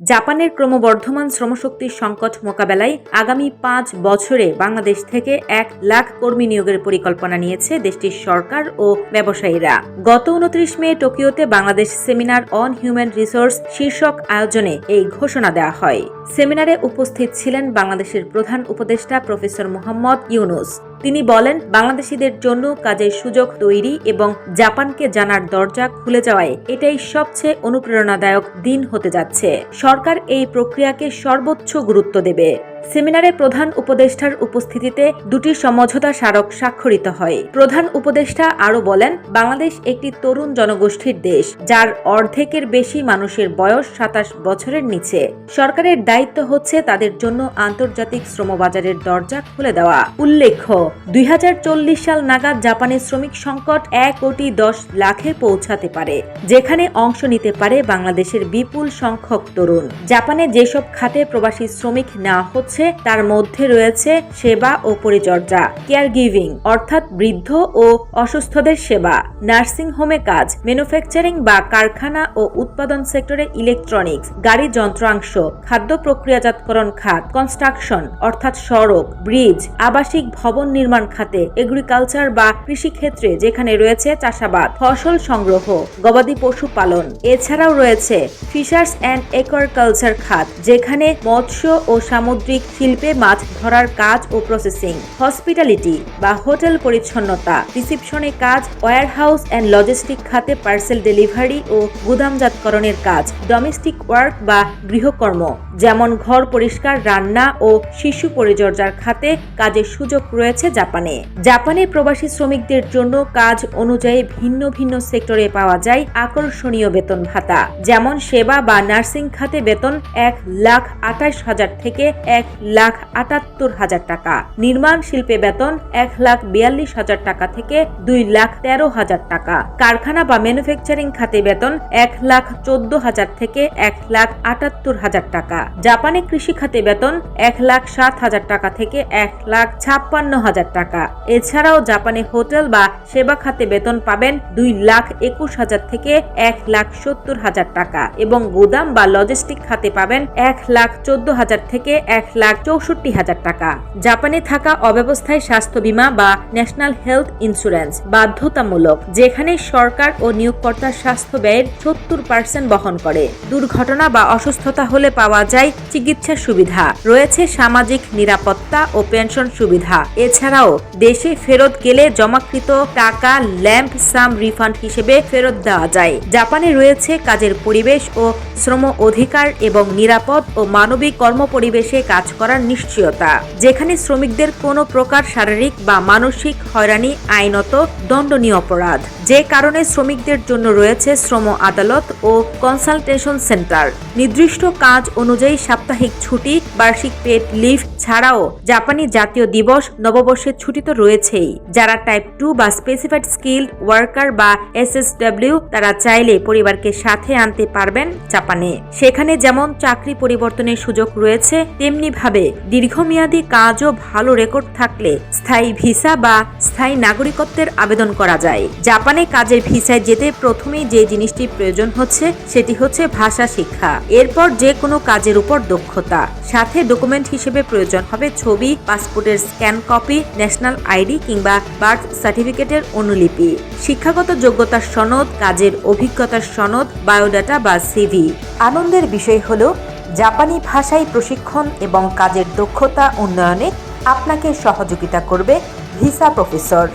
জাপানের ক্রমবর্ধমান শ্রমশক্তির সংকট মোকাবেলায় আগামী পাঁচ বছরে বাংলাদেশ থেকে এক লাখ কর্মী নিয়োগের পরিকল্পনা নিয়েছে দেশটির সরকার ও ব্যবসায়ীরা। গত উনত্রিশ মে টোকিওতে Bangladesh seminar on human resource শীর্ষক আয়োজনে এই ঘোষণা দেওয়া হয়। সেমিনারে উপস্থিত ছিলেন বাংলাদেশের প্রধান উপদেষ্টা প্রফেসর মোহাম্মদ ইউনুস। তিনি বলেন, বাংলাদেশিদের জন্য কাজের সুযোগ তৈরি এবং জাপানকে জানার দরজা খুলে যাওয়ায় এটাই সবচেয়ে অনুপ্রেরণাদায়ক দিন হতে যাচ্ছে। সরকার এই প্রক্রিয়াকে সর্বোচ্চ গুরুত্ব দেবে। সেমিনারে প্রধান উপদেষ্টার উপস্থিতিতে দুটি সমঝোতা স্মারক স্বাক্ষরিত হয়। প্রধান উপদেষ্টা আরও বলেন, বাংলাদেশ একটি তরুণ জনগোষ্ঠীর দেশ, যার অর্ধেকের বেশি মানুষের বয়স সাতাশ বছরের নিচে। সরকারের দায়িত্ব হচ্ছে তাদের জন্য আন্তর্জাতিক শ্রমবাজারের দরজা খুলে দেওয়া। উল্লেখ্য, দুই হাজার চল্লিশ সাল নাগাদ জাপানের শ্রমিক সংকট এক কোটি দশ লাখে পৌঁছাতে পারে, যেখানে অংশ নিতে পারে বাংলাদেশের বিপুল সংখ্যক তরুণ। জাপানে যেসব খাতে প্রবাসী শ্রমিক নেওয়া হচ্ছে তার মধ্যে রয়েছে সেবা ও পরিচর্যা কেয়ার গিভিং অর্থাৎ বৃদ্ধ ও অসুস্থদের সেবা নার্সিং হোমে কাজ ম্যানুফ্যাকচারিং বা কারখানা ও উৎপাদন সেক্টরে ইলেকট্রনিক্স গাড়ি যন্ত্রাংশ, খাদ্য প্রক্রিয়াজাতকরণ খাত কনস্ট্রাকশন অর্থাৎ সড়ক ব্রিজ আবাসিক ভবন নির্মাণ খাতে এগ্রিকালচার বা কৃষিক্ষেত্রে যেখানে রয়েছে চাষাবাদ, ফসল সংগ্রহ, গবাদি পশু পালন। এছাড়াও রয়েছে ফিশার্স অ্যান্ড একুয়ারকালচার খাত, যেখানে মৎস্য ও সামুদ্রিক শিল্পে মাছ ধরার কাজ ও প্রসেসিং হসপিটালিটি বা হোটেল পরিচ্ছন্নতা রিসিপশনে কাজ ওয়ারহাউস অ্যান্ড লজিস্টিক খাতে পার্সেল ডেলিভারি ও গুদামজাতকরণের কাজ ডোমেস্টিক ওয়ার্ক বা গৃহকর্ম, যেমন ঘর পরিষ্কার, রান্না ও শিশু পরিচর্যার খাতে কাজের সুযোগ রয়েছে জাপানে। জাপানে প্রবাসী শ্রমিকদের জন্য কাজ অনুযায়ী ভিন্ন ভিন্ন সেক্টরে পাওয়া যায় আকর্ষণীয় বেতন ভাতা, যেমন সেবা বা নার্সিং খাতে বেতন এক লাখ আঠাশ হাজার থেকে এক লাখ আটাত্তর হাজার টাকা। নির্মাণ শিল্পে বেতন এক লাখ বিয়াল্লিশ হাজার টাকা থেকে দুই লাখ তেরো হাজার টাকা। কারখানা বা ম্যানুফ্যাকচারিং খাতে বেতন এক লাখ চোদ্দ হাজার থেকে এক লাখ আটাত্তর হাজার টাকা। জাপানে কৃষি খাতে বেতন এক লাখ সাত হাজার টাকা থেকে এক লাখ ছাপ্পান্ন হাজার টাকা। এছাড়াও জাপানে হোটেল বা সেবা খাতে বেতন পাবেন দুই লাখ একুশ হাজার থেকে এক লাখ সত্তর হাজার টাকা। এবং গুদাম বা লজিস্টিক খাতে পাবেন এক লাখ চোদ্দ হাজার থেকে এক লাখ চৌষট্টি হাজার টাকা। জাপানে থাকা অব্যবস্থায় স্বাস্থ্য বীমা বা ন্যাশনাল হেলথ ইন্স্যুরেন্স বাধ্যতামূলক, যেখানে সরকার ও নিয়োগকর্তার স্বাস্থ্য ব্যয়ের সত্তর পার্সেন্ট বহন করে। দুর্ঘটনা বা অসুস্থতা হলে পাওয়া যায় চিকিৎসা সুবিধা। রয়েছে সামাজিক নিরাপত্তা ও পেনশন সুবিধা। এছাড়াও, দেশে ফেরত গেলে জমাকৃত টাকা ল্যাম্প সাম রিফান্ড হিসেবে ফেরত দেওয়া যায়। জাপানে রয়েছে কাজের পরিবেশ ও শ্রম অধিকার এবং নিরাপদ ও মানবিক কর্মপরিবেশে কাজ করার নিশ্চয়তা, যেখানে শ্রমিকদের কোনো প্রকার শারীরিক বা মানসিক হয়রানি, আইনত, দণ্ডনীয় অপরাধ। যে কারণে শ্রমিকদের জন্য রয়েছে শ্রম আদালত ও কনসালটেশন সেন্টার। নির্দিষ্ট কাজ অনুযায়ী সাপ্তাহিক ছুটি, বার্ষিক পেড লিভ ছাড়াও জাপানি জাতীয় দিবস, নববর্ষের ছুটি তো রয়েছেই। যারা টাইপ টু বা স্পেসিফাইড স্কিল্ড ওয়ার্কার বা এসএসডব্লিউ, তারা চাইলে পরিবারকে সাথে আনতে পারবেন জাপানে। সেখানে যেমন চাকরি পরিবর্তনের সুযোগ রয়েছে, তেমনি ভাবে দীর্ঘমেয়াদী কাজ ও ভালো রেকর্ড থাকলে স্থায়ী ভিসা বা স্থায়ী নাগরিকত্বের আবেদন করা যায়। জাপানে কাজের ভিসায় যেতে প্রথমেই যে জিনিসটি প্রয়োজন হচ্ছে, সেটি হচ্ছে ভাষা শিক্ষা। এরপর যে কোনো কাজের উপর দক্ষতা। সাথে ডকুমেন্ট হিসেবে প্রয়োজন হবে ছবি, পাসপোর্টের স্ক্যান কপি, ন্যাশনাল আইডি কিংবা বার্থ সার্টিফিকেটের অনুলিপি। শিক্ষাগত যোগ্যতার সনদ, কাজের অভিজ্ঞতার সনদ, বায়োডাটা বা সিভি। আনন্দের বিষয় হলো জাপানি ভাষায় প্রশিক্ষণ এবং কাজের দক্ষতা উন্নয়নে আপনাকে সহযোগিতা করবে ভিসা প্রফেসর।